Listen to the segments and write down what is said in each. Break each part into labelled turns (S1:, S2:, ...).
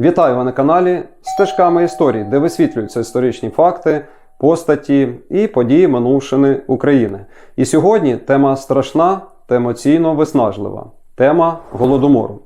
S1: Вітаю ви на каналі Стежками історії, де висвітлюються історичні факти, постаті і події минувшини України. І сьогодні тема страшна та емоційно виснажлива тема голодомору.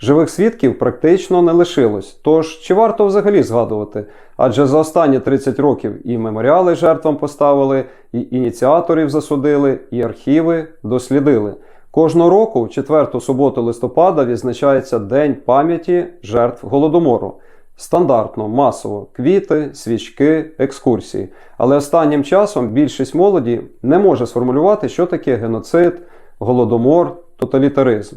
S1: Живих свідків практично не лишилось. Тож чи варто взагалі згадувати? Адже за останні 30 років і меморіали жертвам поставили, і ініціаторів засудили, і архіви дослідили. Кожного року, в четверту суботу листопада, відзначається День пам'яті жертв голодомору. Стандартно, масово, квіти, свічки, екскурсії. Але останнім часом більшість молоді не може сформулювати, що таке геноцид, голодомор, тоталітаризм.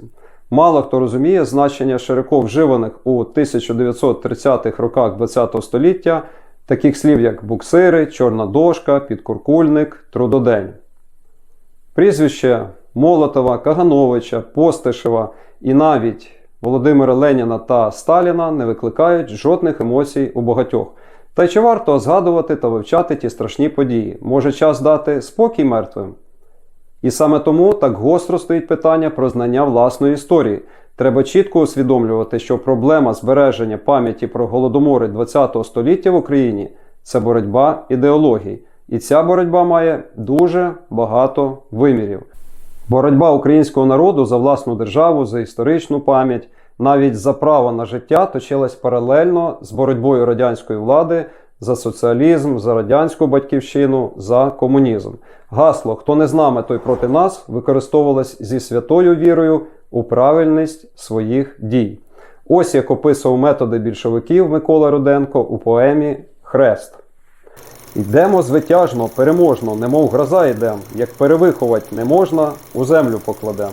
S1: Мало хто розуміє значення широко вживаних у 1930-х роках ХХ століття таких слів, як буксири, чорна дошка, підкуркульник, трудодень. Прізвище Молотова, Кагановича, Постишева і навіть Володимира Леніна та Сталіна не викликають жодних емоцій у багатьох. Та й чи варто згадувати та вивчати ті страшні події? Може час дати спокій мертвим? І саме тому так гостро стоїть питання про знання власної історії. Треба чітко усвідомлювати, що проблема збереження пам'яті про голодомори ХХ століття в Україні це боротьба ідеологій. І ця боротьба має дуже багато вимірів. Боротьба українського народу за власну державу, за історичну пам'ять, навіть за право на життя точилась паралельно з боротьбою радянської влади за соціалізм, за радянську батьківщину, за комунізм. Гасло Хто не з нами, той проти нас використовувалось зі святою вірою у правильність своїх дій. Ось як описував методи більшовиків Микола Руденко у поемі Хрест. Йдемо звитяжно, переможно, немов гроза йдем, як перевиховать не можна, у землю покладем.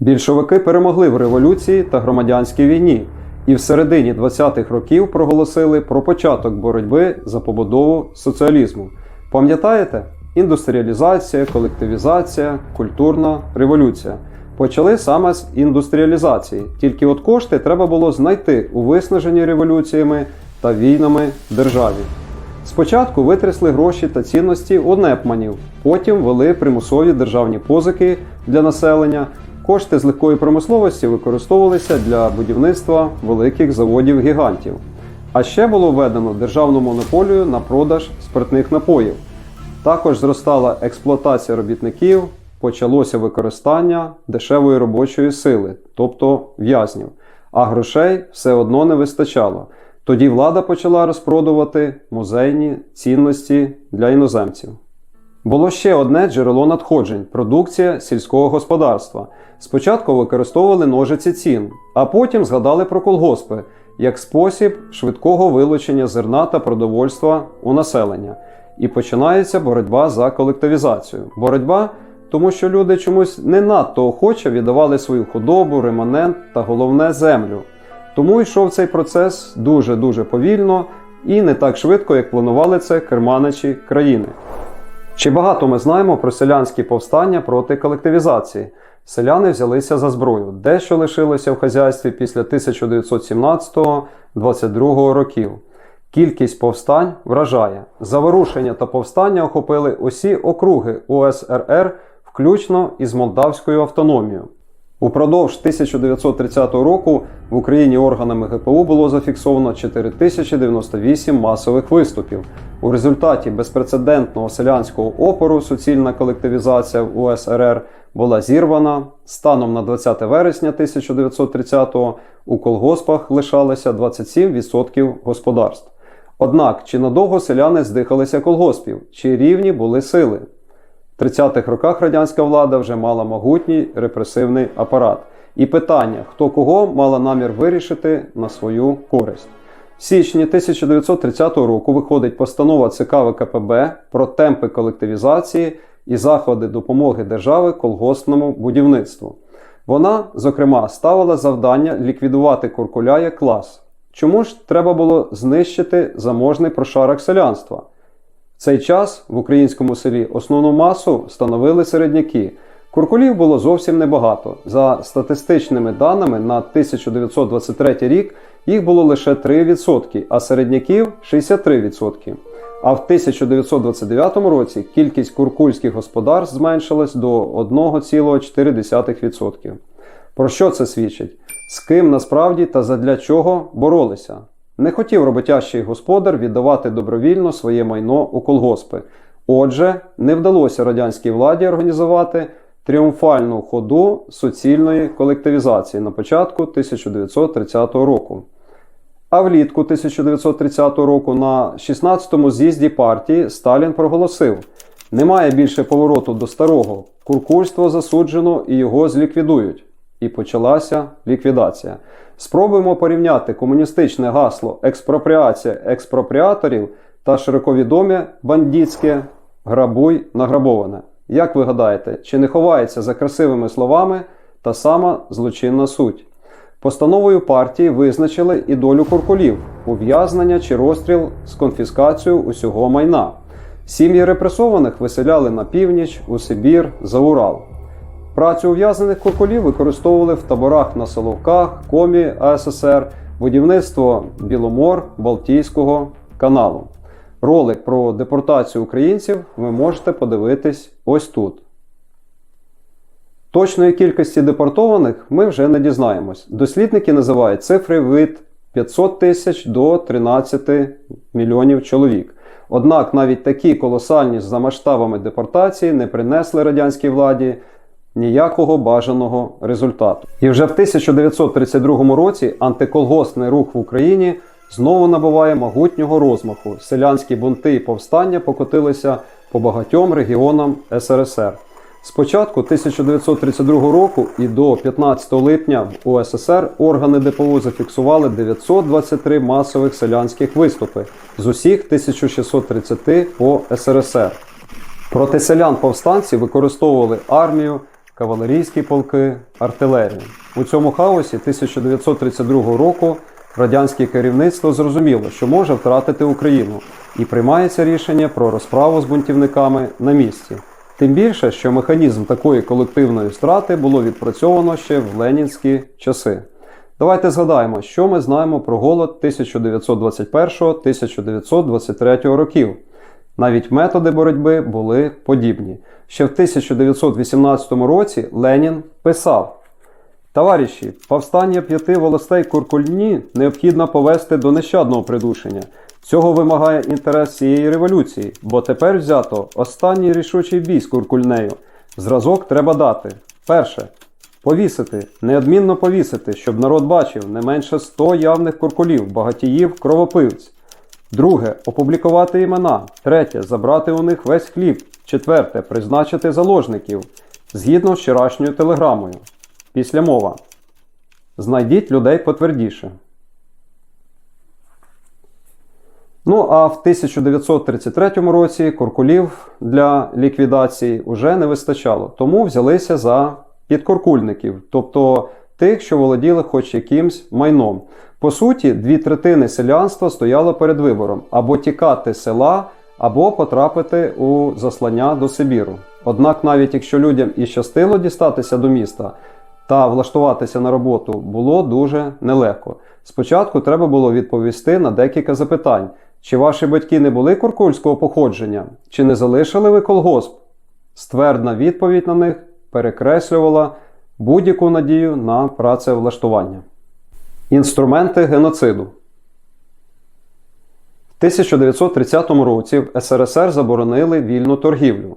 S1: Більшовики перемогли в революції та громадянській війні і в середині 20-х років проголосили про початок боротьби за побудову соціалізму. Пам'ятаєте? Індустріалізація, колективізація, культурна революція. Почали саме з індустріалізації, тільки от кошти треба було знайти у виснаженні революціями та війнами державі. Спочатку витрясли гроші та цінності у непманів, потім ввели примусові державні позики для населення. Кошти з легкої промисловості використовувалися для будівництва великих заводів-гігантів. А ще було введено державну монополію на продаж спиртних напоїв. Також зростала експлуатація робітників, почалося використання дешевої робочої сили, тобто в'язнів, а грошей все одно не вистачало. Тоді влада почала розпродувати музейні цінності для іноземців. Було ще одне джерело надходжень продукція сільського господарства. Спочатку використовували ножиці цін, а потім згадали про колгоспи як спосіб швидкого вилучення зерна та продовольства у населення. І починається боротьба за колективізацію. Боротьба, тому що люди чомусь не надто охоче віддавали свою худобу, реманент та головне землю. Тому йшов цей процес дуже-дуже повільно і не так швидко, як планували це керманичі країни. Чи багато ми знаємо про селянські повстання проти колективізації? Селяни взялися за зброю, дещо лишилося в хазяйстві після 1917-22 років. Кількість повстань вражає. Заворушення та повстання охопили усі округи УСРР, включно із Молдавською автономією. Упродовж 1930 року в Україні органами ГПУ було зафіксовано 4098 масових виступів. У результаті безпрецедентного селянського опору суцільна колективізація в УСРР була зірвана. Станом на 20 вересня 1930-го у колгоспах лишалося 27% господарств. Однак чи надовго селяни здихалися колгоспів, чи рівні були сили? В 30-х роках радянська влада вже мала могутній репресивний апарат. І питання, хто кого мала намір вирішити на свою користь. В січні 1930 року виходить постанова ЦК ВКПБ про темпи колективізації і заходи допомоги держави колгоспному будівництву. Вона, зокрема, ставила завдання ліквідувати куркуля клас. Чому ж треба було знищити заможний прошарок селянства? В цей час в українському селі основну масу становили середняки. Куркулів було зовсім небагато. За статистичними даними на 1923 рік їх було лише 3%, а середняків 63%. А в 1929 році кількість куркульських господарств зменшилась до 1,4%. Про що це свідчить? з ким насправді та задля чого боролися. Не хотів роботящий господар віддавати добровільно своє майно у колгоспи. Отже, не вдалося радянській владі організувати тріумфальну ходу суцільної колективізації на початку 1930 року. А влітку 1930 року на 16-му з'їзді партії Сталін проголосив: немає більше повороту до старого, куркульство засуджено і його зліквідують. І почалася ліквідація. Спробуємо порівняти комуністичне гасло експропріація експропріаторів та широковідоме бандитське грабуй награбоване. Як ви гадаєте, чи не ховається за красивими словами та сама злочинна суть? Постановою партії визначили і долю куркулів, ув'язнення чи розстріл з конфіскацією усього майна. Сім'ї репресованих виселяли на північ, у Сибір, за Урал. Працю ув'язнених куркулів використовували в таборах на Соловках, Комі АССР, будівництво Біломор Балтійського каналу. Ролик про депортацію українців ви можете подивитись ось тут. Точної кількості депортованих ми вже не дізнаємось. Дослідники називають цифри від 500 тисяч до 13 мільйонів чоловік. Однак навіть такі колосальні за масштабами депортації не принесли радянській владі ніякого бажаного результату. І вже в 1932 році антиколгоспний рух в Україні знову набуває могутнього розмаху. Селянські бунти і повстання покотилися по багатьом регіонам СРСР. Спочатку 1932 року і до 15 липня в УССР органи ДПУ зафіксували 923 масових селянських виступи з усіх 1630 по СРСР. Проти селян повстанці використовували армію, кавалерійські полки, артилерію. У цьому хаосі 1932 року радянське керівництво зрозуміло, що може втратити Україну, і приймається рішення про розправу з бунтівниками на місці. Тим більше, що механізм такої колективної страти було відпрацьовано ще в ленінські часи. Давайте згадаємо, що ми знаємо про голод 1921-1923 років. Навіть методи боротьби були подібні. Ще в 1918 році Ленін писав: Товариші, повстання п'яти волостей Куркульні необхідно повести до нещадного придушення. Цього вимагає інтерес цієї революції, бо тепер взято останній рішучий бій з Куркульнею. Зразок треба дати. Перше. Повісити, неодмінно повісити, щоб народ бачив не менше 100 явних куркулів, багатіїв, кровопивць. Друге опублікувати імена. Третє забрати у них весь хліб. Четверте призначити заложників згідно з вчорашньою телеграмою. Після мова. Знайдіть людей потвердіше. Ну а в 1933 році куркулів для ліквідації вже не вистачало, тому взялися за підкуркульників, тобто тих, що володіли хоч якимсь майном. По суті, дві третини селянства стояло перед вибором або тікати з села, або потрапити у заслання до Сибіру. Однак, навіть якщо людям і щастило дістатися до міста та влаштуватися на роботу, було дуже нелегко. Спочатку треба було відповісти на декілька запитань. Чи ваші батьки не були куркульського походження? Чи не залишили ви колгосп? Ствердна відповідь на них перекреслювала будь-яку надію на працевлаштування. Інструменти геноциду. В 1930 році в СРСР заборонили вільну торгівлю.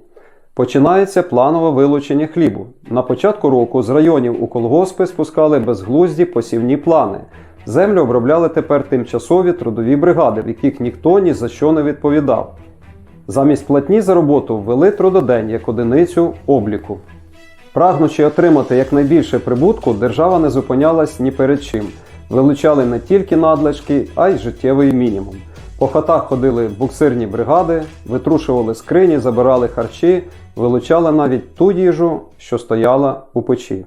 S1: Починається планове вилучення хлібу. На початку року з районів у колгоспи спускали безглузді посівні плани. Землю обробляли тепер тимчасові трудові бригади, в яких ніхто ні за що не відповідав. Замість платні за роботу ввели трудодень як одиницю обліку. Прагнучи отримати якнайбільше прибутку, держава не зупинялась ні перед чим. Вилучали не тільки надлишки, а й життєвий мінімум. По хатах ходили буксирні бригади, витрушували скрині, забирали харчі, вилучали навіть ту їжу, що стояла у печі.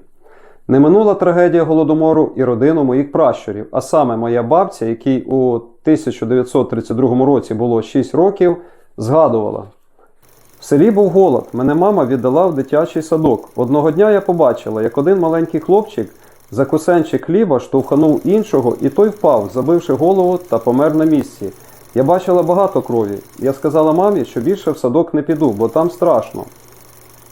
S1: Не минула трагедія голодомору і родину моїх пращурів, а саме моя бабця, якій у 1932 році було 6 років, згадувала. В селі був голод, мене мама віддала в дитячий садок. Одного дня я побачила, як один маленький хлопчик за кусенчик хліба штовханув іншого, і той впав, забивши голову та помер на місці. Я бачила багато крові. Я сказала мамі, що більше в садок не піду, бо там страшно.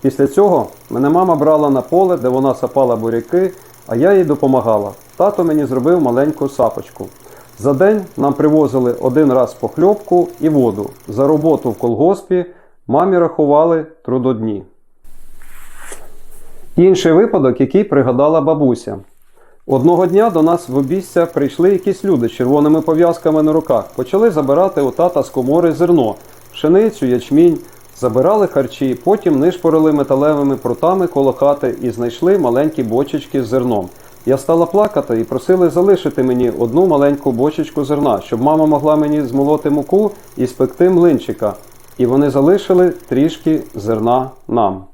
S1: Після цього мене мама брала на поле, де вона сапала буряки, а я їй допомагала. Тато мені зробив маленьку сапочку. За день нам привозили один раз похльопку і воду. За роботу в колгоспі мамі рахували трудодні. Інший випадок, який пригадала бабуся. Одного дня до нас в обійстя прийшли якісь люди з червоними пов'язками на руках. Почали забирати у тата з комори зерно, пшеницю, ячмінь, забирали харчі, потім нишпорили металевими прутами коло хати і знайшли маленькі бочечки з зерном. Я стала плакати і просили залишити мені одну маленьку бочечку зерна, щоб мама могла мені змолоти муку і спекти млинчика. І вони залишили трішки зерна нам.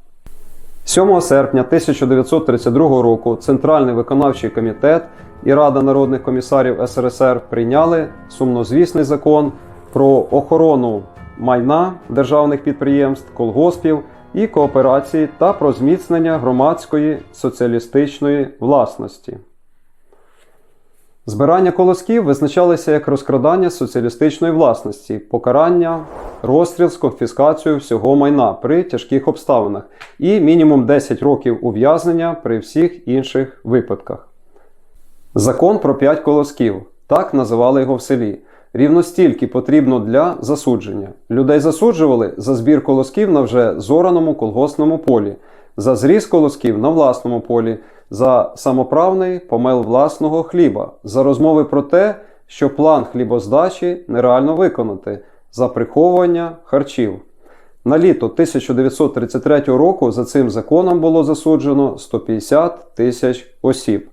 S1: 7 серпня 1932 року Центральний виконавчий комітет і Рада народних комісарів СРСР прийняли сумнозвісний закон про охорону майна державних підприємств, колгоспів і кооперації та про зміцнення громадської соціалістичної власності. Збирання колосків визначалися як розкрадання соціалістичної власності, покарання, розстріл з конфіскацією всього майна при тяжких обставинах і мінімум 10 років ув'язнення при всіх інших випадках. Закон про 5 колосків так називали його в селі. Рівно стільки потрібно для засудження. Людей засуджували за збір колосків на вже зораному колгосному полі, за зріз колосків на власному полі, за самоправний помел власного хліба, за розмови про те, що план хлібоздачі нереально виконати, за приховування харчів. На літо 1933 року за цим законом було засуджено 150 тисяч осіб.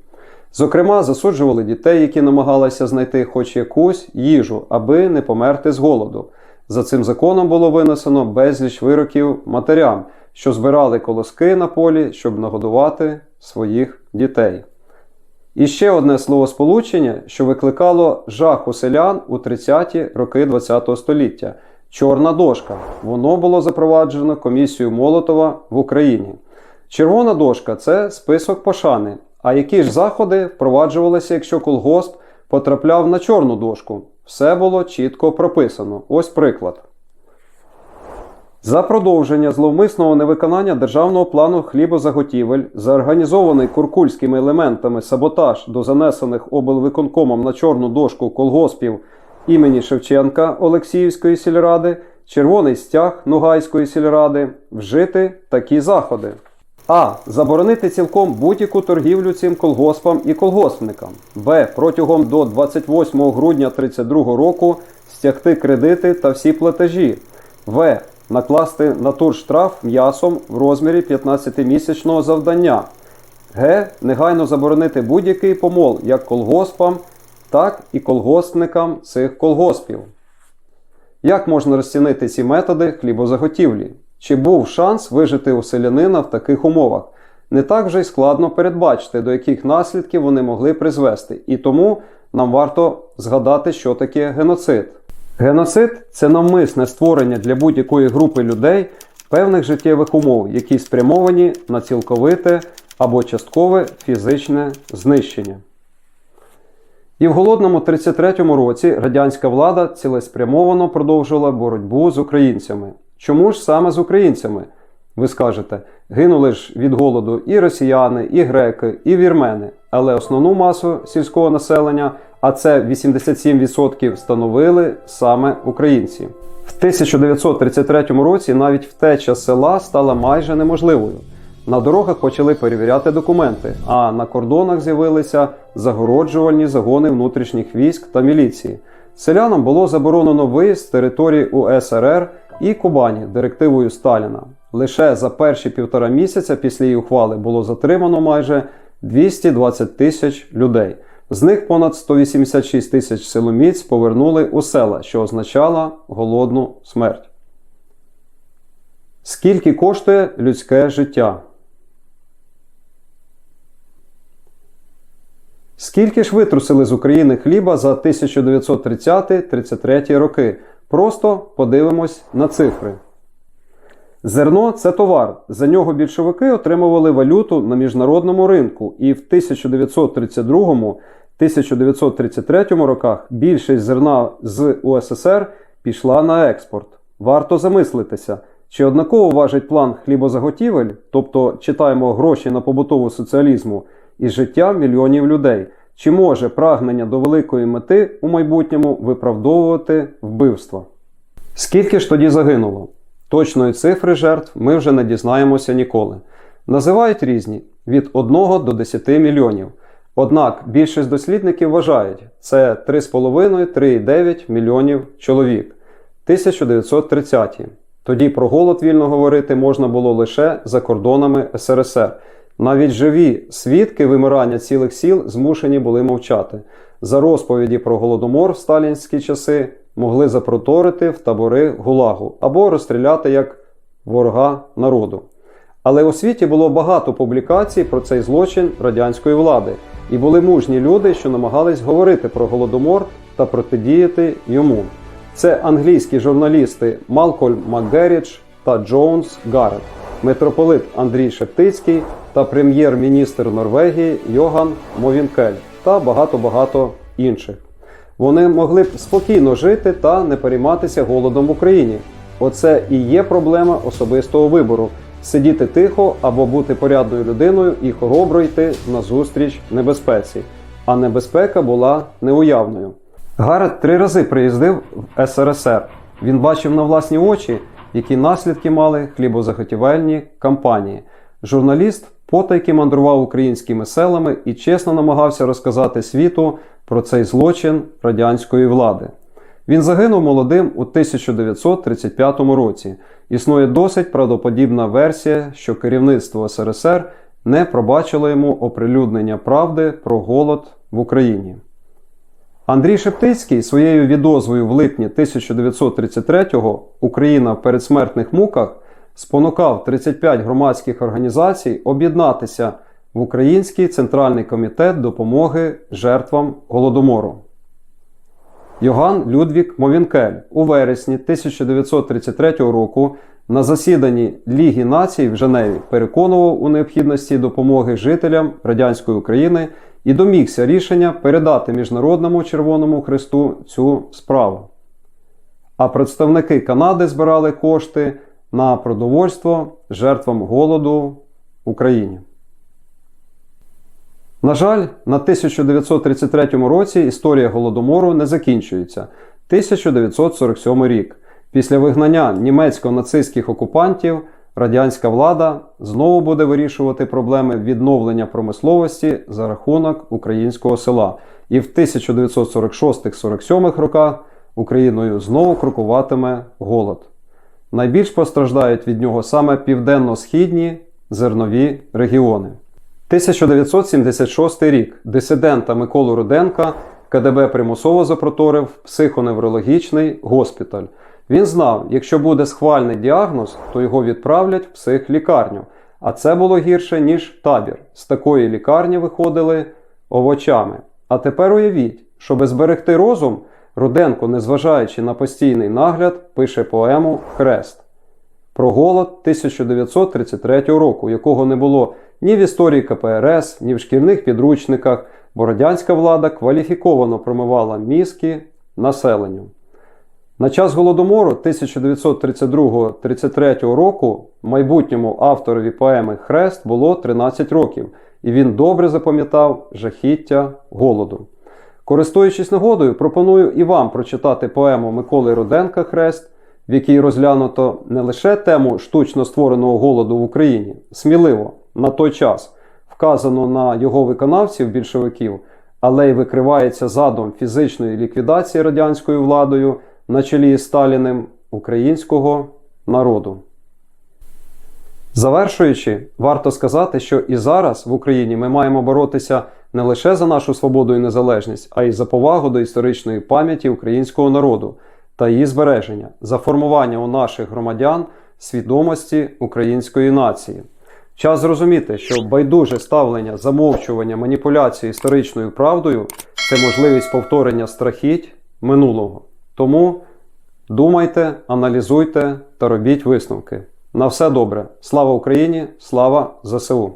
S1: Зокрема, засуджували дітей, які намагалися знайти хоч якусь їжу, аби не померти з голоду. За цим законом було винесено безліч вироків матерям, що збирали колоски на полі, щоб нагодувати своїх дітей. І ще одне словосполучення, що викликало жах у селян у 30-ті роки ХХ століття чорна дошка. Воно було запроваджено комісією Молотова в Україні. Червона дошка це список пошани. А які ж заходи впроваджувалися, якщо колгосп потрапляв на чорну дошку? Все було чітко прописано. Ось приклад. За продовження зловмисного невиконання державного плану хлібозаготівель, за організований куркульськими елементами саботаж до занесених облвиконкомом на чорну дошку колгоспів імені Шевченка Олексіївської сільради, червоний стяг Нугайської сільради, вжити такі заходи. А. Заборонити цілком будь-яку торгівлю цим колгоспам і колгоспникам. Б. Протягом до 28 грудня 1932 року стягти кредити та всі платежі. В. Накласти натурштраф м'ясом в розмірі 15-місячного завдання. Г. Негайно заборонити будь-який помол як колгоспам, так і колгоспникам цих колгоспів. Як можна розцінити ці методи хлібозаготівлі? Чи був шанс вижити у селянина в таких умовах? Не так вже й складно передбачити, до яких наслідків вони могли призвести. І тому нам варто згадати, що таке геноцид. Геноцид це навмисне створення для будь-якої групи людей певних життєвих умов, які спрямовані на цілковите або часткове фізичне знищення. І в голодному 33-му році радянська влада цілеспрямовано продовжувала боротьбу з українцями. Чому ж саме з українцями? Ви скажете, гинули ж від голоду і росіяни, і греки, і вірмени, але основну масу сільського населення, а це 87% становили саме українці. В 1933 році навіть втеча села стала майже неможливою. На дорогах почали перевіряти документи, а на кордонах з'явилися загороджувальні загони внутрішніх військ та міліції. Селянам було заборонено виїзд з території УСРР і Кубані директивою Сталіна. Лише за перші півтора місяця після її ухвали було затримано майже 220 тисяч людей. З них понад 186 тисяч силоміць повернули у села, що означало голодну смерть. Скільки коштує людське життя? Скільки ж витрусили з України хліба за 1930-33 роки? Просто подивимось на цифри. Зерно це товар. За нього більшовики отримували валюту на міжнародному ринку, і в 1932-1933 роках більшість зерна з УССР пішла на експорт. Варто замислитися, чи однаково важить план хлібозаготівель, тобто читаємо гроші на побутову соціалізму, і життя мільйонів людей. Чи може прагнення до великої мети у майбутньому виправдовувати вбивство? Скільки ж тоді загинуло? Точної цифри жертв ми вже не дізнаємося ніколи. Називають різні від 1 до 10 мільйонів. Однак більшість дослідників вважають, це 3,5-3,9 мільйонів чоловік. 1930-ті. Тоді про голод вільно говорити можна було лише за кордонами СРСР. Навіть живі свідки вимирання цілих сіл змушені були мовчати. За розповіді про голодомор в сталінські часи могли запроторити в табори гулагу або розстріляти як ворога народу. Але у світі було багато публікацій про цей злочин радянської влади, і були мужні люди, що намагались говорити про голодомор та протидіяти йому. Це англійські журналісти Малкольм МакГеррідж та Джонс Гаррет, митрополит Андрій Шептицький та прем'єр-міністр Норвегії Йоган Мовінкель та багато-багато інших. Вони могли б спокійно жити та не перейматися голодом в Україні. Оце і є проблема особистого вибору сидіти тихо або бути порядною людиною і хоробро йти назустріч небезпеці. А небезпека була неуявною. Гарет три рази приїздив в СРСР. Він бачив на власні очі, які наслідки мали хлібозаготівельні кампанії. Журналіст потайки мандрував українськими селами і чесно намагався розказати світу про цей злочин радянської влади. Він загинув молодим у 1935 році. Існує досить правдоподібна версія, що керівництво СРСР не пробачило йому оприлюднення правди про голод в Україні. Андрій Шептицький своєю відозвою в липні 1933-го Україна в передсмертних муках спонукав 35 громадських організацій об'єднатися в Український центральний комітет допомоги жертвам голодомору. Йоган Людвік Мовінкель у вересні 1933 року на засіданні Ліги націй в Женеві переконував у необхідності допомоги жителям радянської України і домігся рішення передати Міжнародному Червоному Христу цю справу. А представники Канади збирали кошти на продовольство жертвам голоду в Україні. На жаль, на 1933 році історія голодомору не закінчується. 1947 рік. Після вигнання німецько-нацистських окупантів радянська влада знову буде вирішувати проблеми відновлення промисловості за рахунок українського села. І в 1946-47 роках Україною знову крокуватиме голод. Найбільш постраждають від нього саме південно-східні зернові регіони. 1976 рік дисидента Миколу Руденка КДБ примусово запроторив психоневрологічний госпіталь. Він знав, якщо буде схвальний діагноз, то його відправлять в психлікарню. А це було гірше, ніж табір. З такої лікарні виходили овочами. А тепер уявіть, щоб зберегти розум, Руденко, незважаючи на постійний нагляд, пише поему Хрест про голод 1933 року, якого не було ні в історії КПРС, ні в шкільних підручниках, бо радянська влада кваліфіковано промивала мізки населенню. На час голодомору 1932-33 року майбутньому авторові поеми Хрест було 13 років, і він добре запам'ятав жахіття голоду. Користуючись нагодою, пропоную і вам прочитати поему Миколи Руденка Хрест, в якій розглянуто не лише тему штучно створеного голоду в Україні, сміливо на той час вказано на його виконавців більшовиків, але й викривається задум фізичної ліквідації радянською владою на чолі з Сталіним українського народу. Завершуючи, варто сказати, що і зараз в Україні ми маємо боротися не лише за нашу свободу і незалежність, а й за повагу до історичної пам'яті українського народу та її збереження, за формування у наших громадян свідомості української нації. Час зрозуміти, що байдуже ставлення, замовчування, маніпуляції історичною правдою це можливість повторення страхіть минулого. Тому думайте, аналізуйте та робіть висновки. На все добре. Слава Україні! Слава ЗСУ!